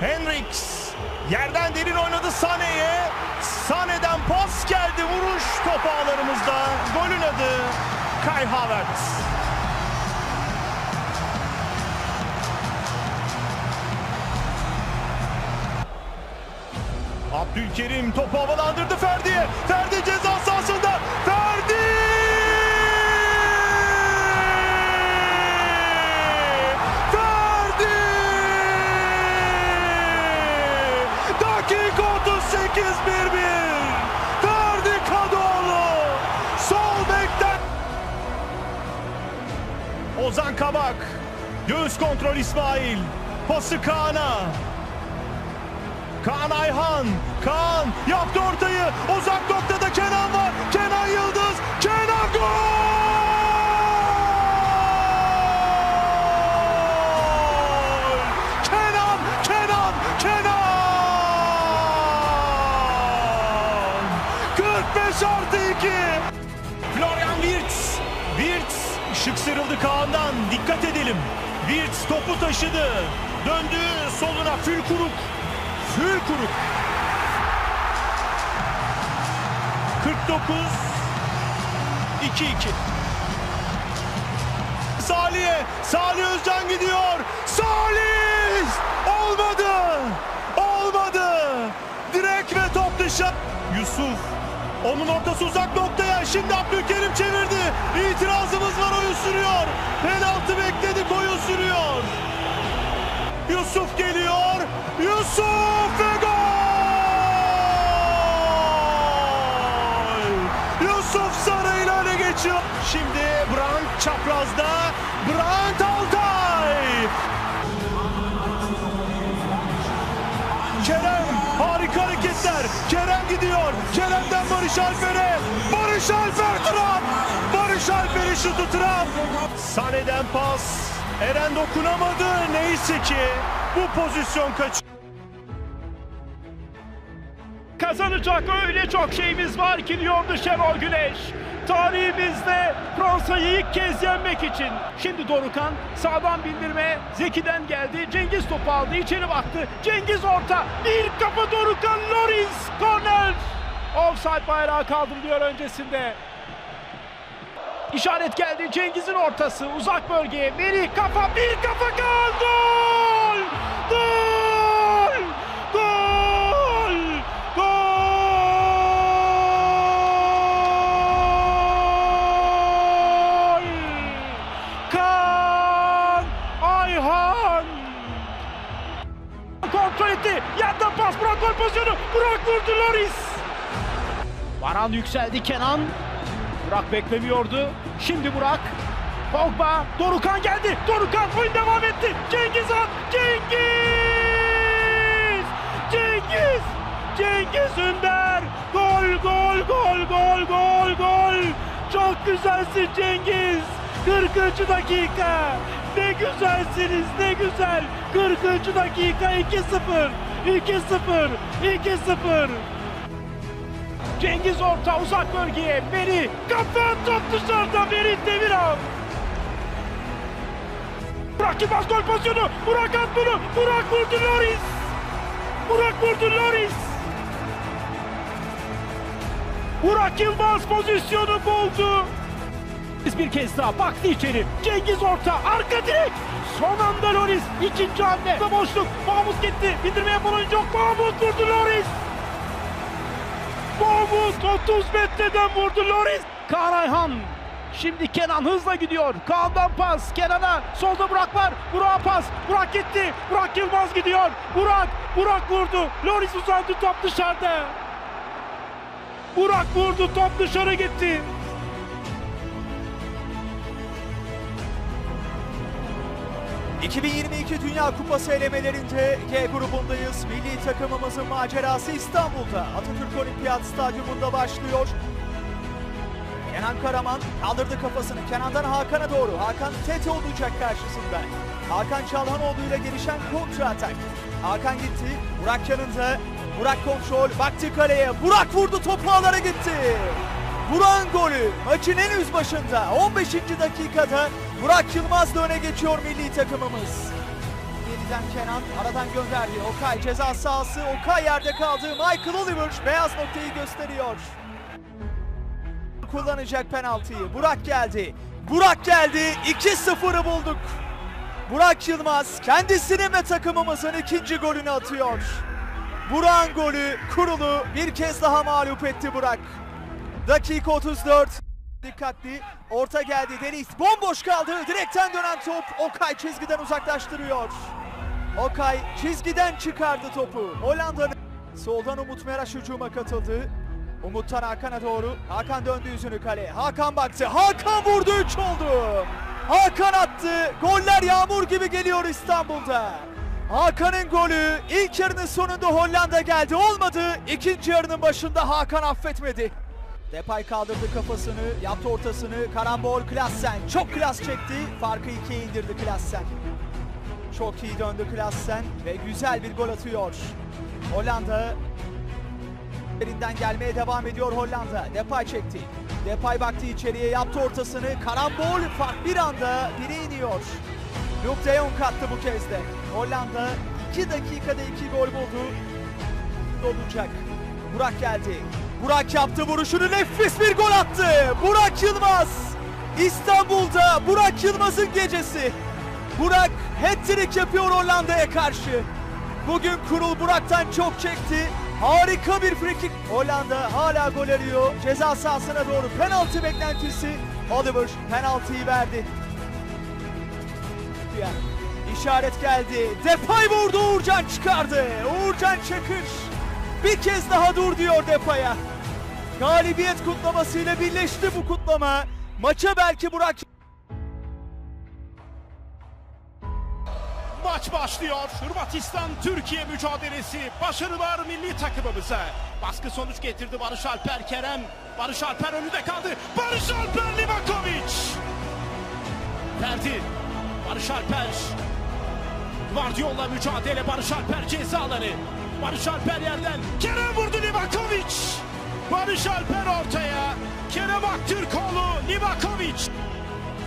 Hendricks yerden derin oynadı Sane'ye. Sane'den pas geldi. Vuruş top ağlarımızda. Golün adı Kai Havertz. Abdülkerim topu havalandırdı Ferdi'ye. Ferdi ceza sahasında. Ferdi! 38 1-1. Ferdi Kadıoğlu. Sol bekten. Ozan Kabak. Göğüs kontrol İsmail. Pası Kaan'a. Kaan Ayhan. Kaan yaptı ortayı. Uzak noktada Kenan var. 2. Florian Wirtz. Wirtz şık sıyrıldı Kaan'dan. Dikkat edelim. Wirtz topu taşıdı. Döndü soluna Fülkuruk. Fülkuruk. 49 2-2. Salih'e. Salih Özcan gidiyor. Salih! Olmadı. Olmadı. Direkt ve top dışarı. Yusuf. Onun ortası uzak noktaya. Şimdi Abdülkerim çevirdi. İtirazımız var oyun sürüyor. Penaltı bekledik oyun sürüyor. Yusuf geliyor. Yusuf ve gol! Yusuf Sarı ile geçiyor. Şimdi Brandt çaprazda. Brandt Altay. Barış Alper'e. Barış Alper trap. Barış Alper'in şutu trap. Sane'den pas. Eren dokunamadı. Neyse ki bu pozisyon kaç. Kazanacak öyle çok şeyimiz var ki diyordu Şenol Güneş. Tarihimizde Fransa'yı ilk kez yenmek için. Şimdi Dorukan sağdan bindirme Zeki'den geldi. Cengiz topu aldı içeri baktı. Cengiz orta. Bir kafa Dorukan Loris korner. Offside bayrağı kaldım diyor öncesinde. İşaret geldi Cengiz'in ortası. Uzak bölgeye. Merih kafa bir kafa gol gol Varan yükseldi Kenan Burak beklemiyordu. Şimdi Burak. Pogba. Dorukan geldi. Dorukan oyun devam etti. Cengiz Han. Cengiz! Cengiz! Cengiz Ünder. Gol gol gol gol gol gol. Çok güzelsin Cengiz. 40. dakika. Ne güzelsiniz ne güzel. 40. dakika 2-0. 2-0. 2-0. Cengiz orta uzak bölgeye. Meri kafa top dışarıda Meri Demiral. Burak Yılmaz gol pozisyonu. Burak at bunu. Burak vurdu Loris. Burak vurdu Loris. Burak Yılmaz pozisyonu buldu. Biz bir kez daha baktı içeri. Cengiz orta. Arka direk. Son anda Loris. ikinci hamle. Boşluk. Mahmut gitti. Bindirme yapan oyuncu yok. Mahmut vurdu Loris. Mahmut 30 metreden vurdu Loris. Kaan. Şimdi Kenan hızla gidiyor. Kaan'dan pas. Kenan'a. Solda Burak var. Burak'a pas. Burak gitti. Burak Yılmaz gidiyor. Burak. Burak vurdu. Loris uzandı top dışarıda. Burak vurdu top dışarı gitti. ...2022 Dünya Kupası elemelerinde G grubundayız. Milli takımımızın macerası İstanbul'da. Atatürk Olimpiyat Stadyumunda başlıyor. Kenan Karaman kaldırdı kafasını. Kenan'dan Hakan'a doğru. Hakan Tete olacak karşısında. Hakan Çalhanoğlu ile gelişen kontra atak. Hakan gitti. Burak yanında. Burak kontrol. Baktı kaleye. Burak vurdu topu ağlara gitti. Burak'ın golü maçın en üst başında 15. dakikada Burak Yılmaz'la öne geçiyor milli takımımız. Yeniden Kenan aradan gönderdi. Okay ceza sahası. Okay yerde kaldı. Michael Oliver beyaz noktayı gösteriyor. Kullanacak penaltıyı. Burak geldi. Burak geldi. 2-0'ı bulduk. Burak Yılmaz kendisinin ve takımımızın ikinci golünü atıyor. Burak'ın golü kurulu bir kez daha mağlup etti Burak. Dakika 34. Dikkatli. Orta geldi Deniz. Bomboş kaldı. Direkten dönen top Okay çizgiden uzaklaştırıyor. Okay çizgiden çıkardı topu. Hollanda'nın soldan Umut Meraş hücuma katıldı. Umut'tan Hakan'a doğru. Hakan döndü yüzünü kale. Hakan baktı. Hakan vurdu 3 oldu. Hakan attı. Goller yağmur gibi geliyor İstanbul'da. Hakan'ın golü ilk yarının sonunda Hollanda geldi. Olmadı. İkinci yarının başında Hakan affetmedi. Depay kaldırdı kafasını, yaptı ortasını. Karambol Klassen çok klas çekti. Farkı ikiye indirdi Klassen. Çok iyi döndü Klassen ve güzel bir gol atıyor. Hollanda Yerinden gelmeye devam ediyor Hollanda. Depay çekti. Depay baktı içeriye yaptı ortasını. Karambol fark bir anda biri iniyor. Luke de Jong attı bu kez de. Hollanda 2 dakikada 2 gol buldu. Olacak. Burak geldi. Burak yaptı vuruşunu nefis bir gol attı. Burak Yılmaz. İstanbul'da Burak Yılmaz'ın gecesi. Burak hat-trick yapıyor Hollanda'ya karşı. Bugün kurul Burak'tan çok çekti. Harika bir free kick. Hollanda hala gol arıyor. Ceza sahasına doğru penaltı beklentisi. Oliver penaltıyı verdi. İşaret geldi. Depay vurdu. Uğurcan çıkardı. Uğurcan Çakır. Bir kez daha dur diyor Depay'a. Galibiyet kutlamasıyla birleşti bu kutlama. Maça belki Burak Maç başlıyor. Hırvatistan Türkiye mücadelesi. Başarılar milli takımımıza. Baskı sonuç getirdi Barış Alper Kerem. Barış Alper önünde kaldı. Barış Alper Livakovic. Verdi. Barış Alper. Guardiola mücadele Barış Alper cezaları. Barış Alper yerden. Kerem vurdu Livakovic. Barış Alper ortaya. Kerem Aktürkoğlu Livakovic.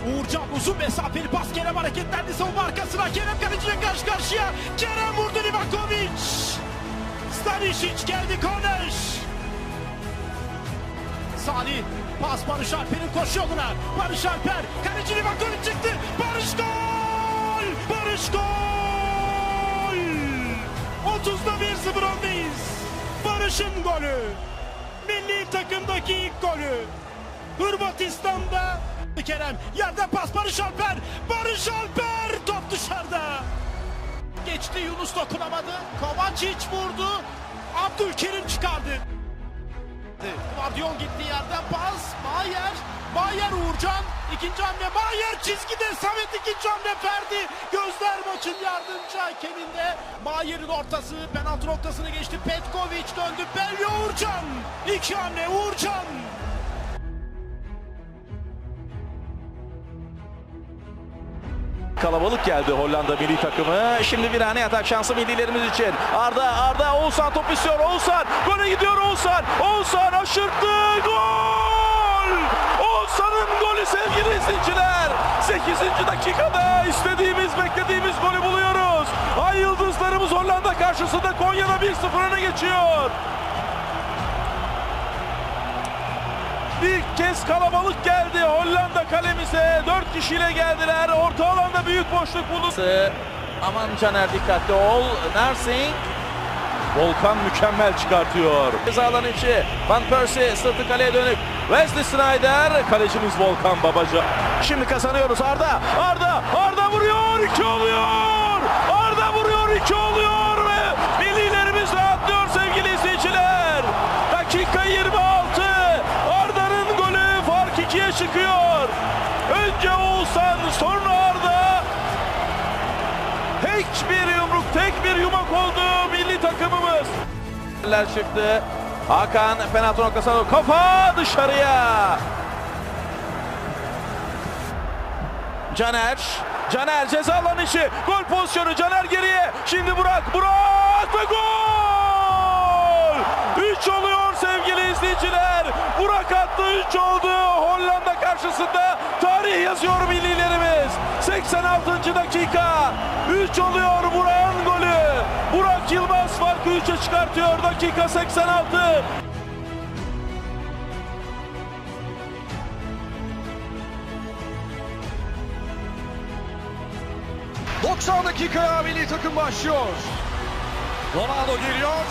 Uğurcan uzun mesafeli pas Kerem hareketlendi savunma arkasına Kerem kaleciyle karşı karşıya Kerem vurdu Livakovic Stanisic geldi korner Salih pas Barış Alper'in koşu yoluna Barış Alper kaleci Livakovic çıktı Barış gol Barış gol 30'da 1-0 öndeyiz Barış'ın golü milli takımdaki ilk golü. Hırvatistan'da Kerem yerden pas Barış Alper Barış Alper top dışarıda. Geçti Yunus dokunamadı Kovacic vurdu Abdülkerim çıkardı. Vardiyon gitti yerden pas Mayer Mayer Uğurcan ikinci hamle Mayer çizgide Samet ikinci hamle Ferdi Gözler maçın yardımcı hakeminde Mayer'in ortası penaltı noktasını geçti Petkovic döndü Belyo Uğurcan iki hamle Uğurcan Kalabalık geldi Hollanda milli takımı. Şimdi bir hane atak şansı millilerimiz için. Arda, Arda, Oğuzhan top istiyor. Oğuzhan, gole gidiyor Oğuzhan. Oğuzhan aşırttı, gol! Oğuzhan'ın golü sevgili izleyiciler. 8. dakikada istediğimiz, beklediğimiz golü buluyoruz. Ay Yıldızlarımız Hollanda karşısında Konya'da 1-0 öne geçiyor. Bir kez kalabalık geldi Hollanda kalemize. Dört kişiyle geldiler. Orta alanda büyük boşluk bulundu. Aman Caner dikkatli ol. Nersing. Volkan mükemmel çıkartıyor. Cezalan içi. Van Persie sırtı kaleye dönük. Wesley Snyder. Kalecimiz Volkan Babaca. Şimdi kazanıyoruz Arda. Arda. Arda vuruyor. iki oluyor. Arda vuruyor. iki oluyor. Ve millilerimiz rahatlıyor sevgili izleyiciler. Dakika 26. Arda'nın golü fark ikiye çıkıyor. Önce Oğuzhan sonra Arda. Tek bir yumruk, tek bir yumak oldu milli takımımız. çıktı. Hakan penaltı noktasına doğru. kafa dışarıya. Caner, Caner ceza alanı içi. Gol pozisyonu Caner geriye. Şimdi Burak, Burak ve gol! 3 oluyor sevgili izleyiciler. Burak attı 3 oldu. Hollanda karşısında tarih yazıyor millilerimiz. 86. dakika. 3 oluyor Burak. çıkartıyor. Dakika 86. 90 dakikaya milli takım başlıyor. Ronaldo geliyor.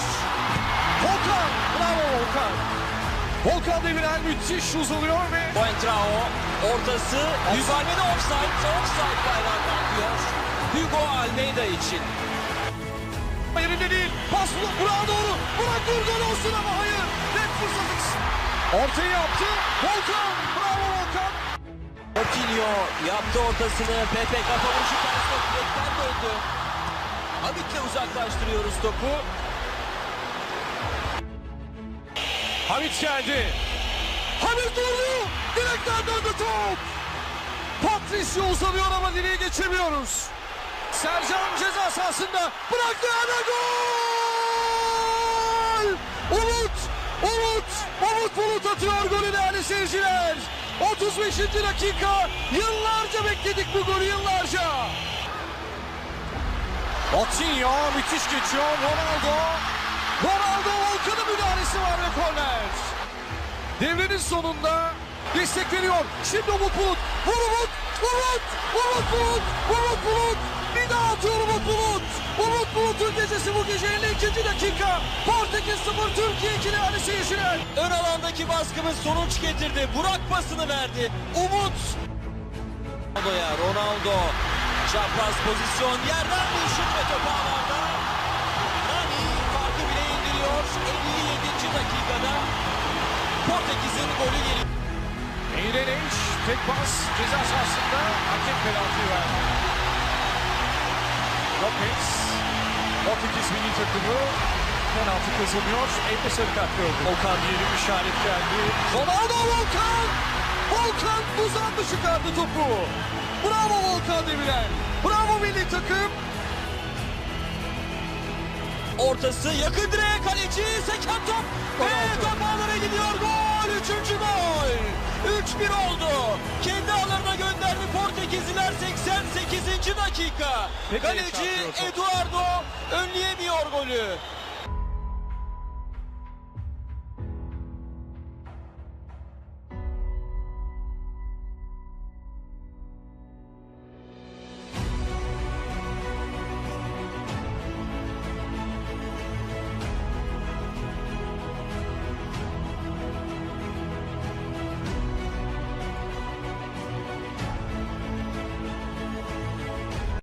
Volkan, bravo Volkan. Volkan Demirel müthiş uzanıyor ve Coentrao ortası mübarede offside, offside bayrağı kalkıyor. Hugo Almeida için. Yerinde değil. Pas Burak'a doğru. Burak dur gol olsun ama hayır. Net fırsatı. Ortayı yaptı. Volkan, bravo Volkan. Coutinho yaptı ortasını. Pepe kafa vuruşu karşısında direkten döndü. Hamit'le uzaklaştırıyoruz topu. Hamit geldi. Hamit durdu. Direkten döndü top. Patricio uzanıyor ama direği geçemiyoruz. Sercan ceza sahasında bıraktı ana gol! Umut! Umut! Umut Bulut atıyor golü değerli seyirciler. 35. dakika. Yıllarca bekledik bu golü yıllarca. Otinho müthiş geçiyor. Ronaldo. Ronaldo Volkan'ın müdahalesi var ve korner. Devrenin sonunda destek veriyor. Şimdi Umut Bulut. Vur Umut. Umut. Umut Bulut. Umut Bulut. Bir daha atıyor Umut Bulut. Umut Bulut'un gecesi bu gece 52. dakika. Portekiz 0 Türkiye 2 değerli seyirciler. Ön alandaki baskımız sonuç getirdi. Burak pasını verdi. Umut. Ronaldo'ya Ronaldo. Çapraz pozisyon. Yerden bir şut ve top ağlarda. Nani farkı bile indiriyor. 57. dakikada. Portekiz'in golü geliyor. Eğleneş tek pas ceza sahasında hakem penaltı verdi. Lopez Portekiz milli takımı penaltı kazanıyor. Elde sarı kart gördü. Volkan yeni bir işaret geldi. Ronaldo Volkan! Volkan uzandı çıkardı topu. Bravo Volkan Demirel. Bravo milli takım. Ortası yakın direğe kaleci seken top ve top ağlara gidiyor gol üçüncü gol 3-1 oldu kendi ağlarına gönderdi Portekizliler 88. dakika kaleci. Eduardo önleyemiyor golü